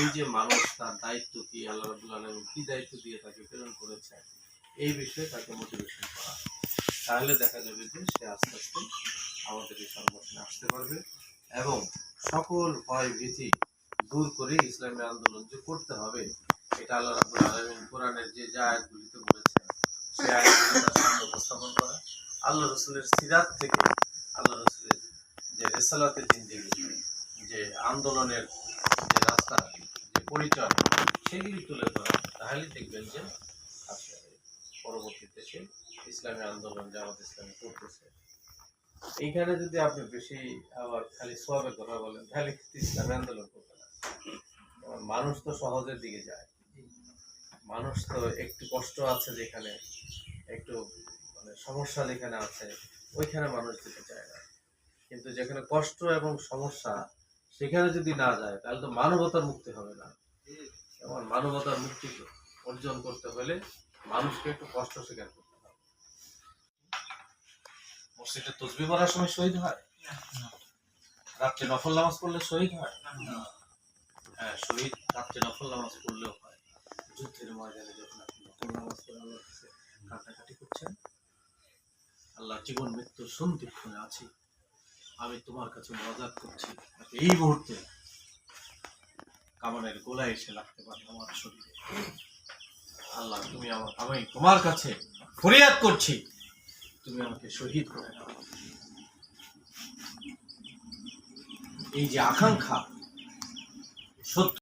এই যে মানুষ, তার দায়িত্ব কি, আল্লাহ রাবুল আলম কি দায়িত্ব দিয়ে তাকে প্রেরণ করেছে এই বিষয়ে তাকে মোটিভেশন করা। তাহলে দেখা যাবে যে সে আস্তে আস্তে আমাদের এই সংগঠনে আসতে পারবে এবং সকল ভয় ভীতি দূর করে ইসলামী আন্দোলন যে করতে হবে, এটা আল্লাহ রাবুল আলমিন কোরআনের যে যে আয়াতগুলিতে বলেছেন, সেই আয়াতগুলি উপস্থাপন করা। আল্লাহ রসুলের সিরাত থেকে আল্লাহ রসুলের যে রেসালাতের জিন্দিগি যে আন্দোলনের যে রাস্তা পরিচয় সেগুলি তুলে ধরা তাহলে দেখবেন যে পরবর্তীতে সে ইসলামী আন্দোলন জামাত ইসলামী করতেছে। এইখানে যদি আপনি বেশি আবার খালি সোয়াবের কথা বলেন, তাহলে ইসলামী আন্দোলন করবে না। মানুষ তো সহজের দিকে যায়। মানুষ তো একটু কষ্ট আছে যেখানে, একটু মানে সমস্যা যেখানে আছে, ওইখানে মানুষ যেতে চায় না। কিন্তু যেখানে কষ্ট এবং সমস্যা সেখানে যদি না যায়, তাহলে তো মানবতার মুক্তি হবে না। যেমন মানবতার মুক্তি অর্জন করতে হলে মানুষকে একটু কষ্ট স্বীকার করতে হবে। মসজিদে তসবি পড়ার সময় শহীদ হয়? রাত্রে নফল নামাজ পড়লে শহীদ হয়? হ্যাঁ শহীদ রাত্রে নফল নামাজ পড়লেও হয়। যুদ্ধের ময়দানে যখন আপনি নফল নামাজ পড়ে আল্লাহর কাটাকাটি করছেন আল্লাহ জীবন মৃত্যুর সন্ধিক্ষণে আছি। আমি তোমার কাছে মজাক করছি। এই মুহূর্তে কামানের গোলায় এসে লাগতে পারে আমার শরীরে। আল্লাহ, তুমি আমার আমি তোমার কাছে ফরিয়াদ করছি। তুমি আমাকে শহীদ করে দাও এই যে আকাঙ্ক্ষা, সত্য